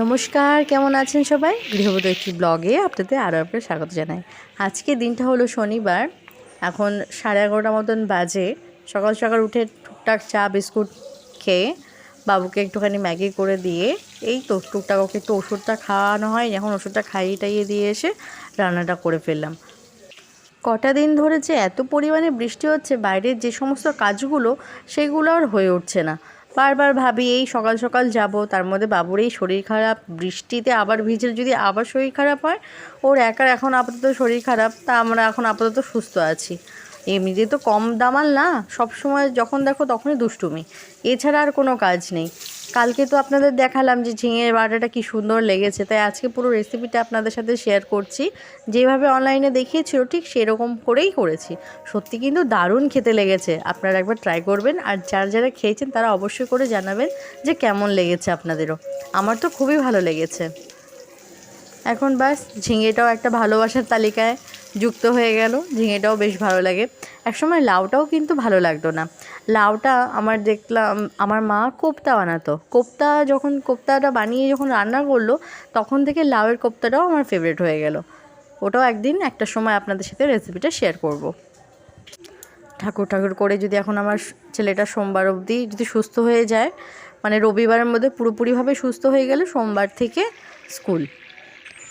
নমস্কার, কেমন আছেন সবাই? গৃহবধূ একটি ব্লগে আপনাদের আরও আপনার স্বাগত জানাই। আজকে দিনটা হলো শনিবার, এখন সাড়ে এগারোটা মতন বাজে। সকাল সকাল উঠে টুকটাক চা, বিস্কুট খেয়ে বাবুকে একটুখানি ম্যাগি করে দিয়ে, এই তো টুকটাক ওকে একটু ওষুধটা খাওয়ানো হয়, এখন ওষুধটা খাইয়ে টাইয়ে দিয়ে এসে রান্নাটা করে ফেললাম। কটা দিন ধরে যে এত পরিমাণে বৃষ্টি হচ্ছে, বাইরের যে সমস্ত কাজগুলো, সেগুলো আর হয়ে উঠছে না। বারবার ভাবি, এই সকাল সকাল যাব। তার মধ্যে বাবুর এই শরীর খারাপ, বৃষ্টিতে আবার ভিজে যদি আবার শরীর খারাপ হয়, ওর একার এখন আপাতত শরীর খারাপ, তা আমরা এখন আপাতত সুস্থ আছি। এমনিতে তো কম দামাল না, সব সময় যখন দেখো তখনই দুষ্টুমি। এছাড়া আর কোনো কাজ নেই। কালকে তো আপনাদের দেখালাম যে ঝিঙের বাটাটা কি সুন্দর লেগেছে, তাই আজকে পুরো রেসিপিটা আপনাদের সাথে শেয়ার করছি। যেভাবে অনলাইনে দেখিয়েছিল, ঠিক সেরকম করেই করেছি। সত্যি কিন্তু দারুণ খেতে লেগেছে, আপনারা একবার ট্রাই করবেন। আর যারা যারা খেয়েছেন, তারা অবশ্যই করে জানাবেন যে কেমন লেগেছে আপনাদেরও। আমার তো খুবই ভালো লেগেছে। এখন বাস ঝিঙেটাও একটা ভালোবাসার তালিকায়। যুক্ত হয়ে গেল, ঝিঙেটাও বেশ ভালো লাগে। একসময় লাউটাও কিন্তু ভালো লাগতো না। লাউটা আমার দেখলাম, আমার মা কোপ্তা বানাতো। কোপ্তা যখন, কোপ্তাটা বানিয়ে যখন রান্না করল, তখন থেকে লাউয়ের কোপ্তাটাও আমার ফেভারিট হয়ে গেল। ওটাও একদিন একটা সময় আপনাদের সাথে রেসিপিটা শেয়ার করব। ঠাকুর ঠাকুর করে যদি এখন আমার ছেলেটা সোমবার অবধি যদি সুস্থ হয়ে যায় মানে রবিবারের মধ্যে পুরোপুরিভাবে সুস্থ হয়ে গেলে সোমবার থেকে স্কুল।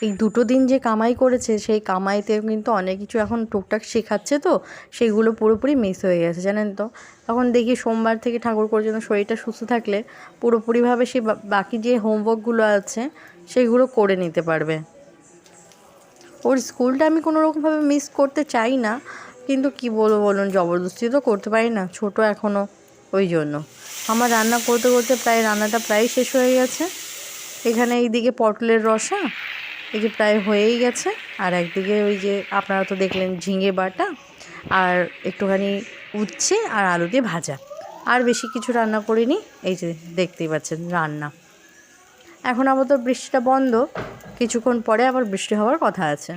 এই দুটো দিন যে কামাই করেছে, সেই কামাইতে কিন্তু অনেক কিছু এখন টুকটাক শেখাচ্ছে তো সেগুলো পুরোপুরি মিস হয়ে গেছে, জানেন তো? তখন দেখি সোমবার থেকে ঠাকুর করে জন্য শরীরটা সুস্থ থাকলে পুরোপুরিভাবে সে বাকি যে হোমওয়ার্কগুলো আছে, সেগুলো করে নিতে পারবে। ওর স্কুলটা আমি কোনো রকমভাবে মিস করতে চাই না, কিন্তু কি বলব বলুন, জবরদস্তি তো করতে পারি না, ছোট এখনও ওই জন্য। আমার রান্না করতে করতে প্রায়, রান্নাটা প্রায় শেষ হয়ে গেছে। এখানে এইদিকে পটলের রসা এই যে প্রায় হয়েই গেছে। আর একদিকে ওই যে আপনারা তো দেখলেন ঝিঙে বাটা আর একটুখানি উচ্ছে আর আলু দিয়ে ভাজা। আর বেশি কিছু রান্না করিনি, এই যে দেখতেই পাচ্ছেন রান্না। এখন আপাতত বৃষ্টিটা বন্ধ, কিছুক্ষণ পরে আবার বৃষ্টি হওয়ার কথা আছে।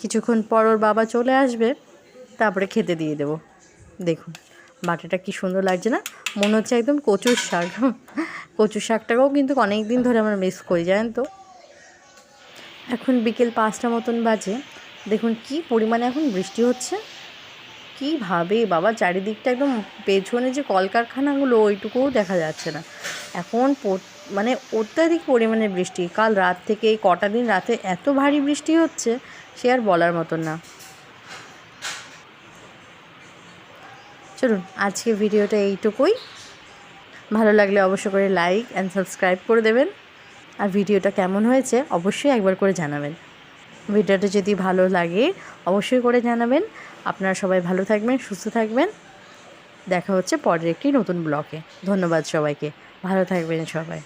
কিছুক্ষণ পর ওর বাবা চলে আসবে, তারপরে খেতে দিয়ে দেবো। দেখুন। বাটাটা কি সুন্দর লাগছে না? মনে হচ্ছে একদম কচুর শাক। কচুর শাকটাকেও কিন্তু অনেক দিন ধরে আমরা মিস করি, জানেন তো? এখন বিকেল পাঁচটা মতন বাজে। দেখুন কি পরিমাণে এখন বৃষ্টি হচ্ছে। কীভাবে বাবা, চারিদিকটা একদম পেছনে যে কলকারখানাগুলো, ওইটুকুও দেখা যাচ্ছে না। এখন মানে অত্যাধিক পরিমাণে বৃষ্টি। কাল রাত থেকে এই কটা দিন রাতে এত ভারী বৃষ্টি হচ্ছে, সে আর বলার মতন না। চলুন আজকে ভিডিওটা এইটুকুই। ভালো লাগলে অবশ্য করে লাইক অ্যান্ড সাবস্ক্রাইব করে দেবেন। আর ভিডিওটা কেমন হয়েছে অবশ্যই একবার করে জানাবেন। ভিডিওটা যদি ভালো লাগে অবশ্যই করে জানাবেন। আপনারা সবাই ভালো থাকবেন, সুস্থ থাকবেন। দেখা হচ্ছে পরের একটি নতুন ব্লকে ধন্যবাদ সবাইকে। ভালো থাকবেন সবাই।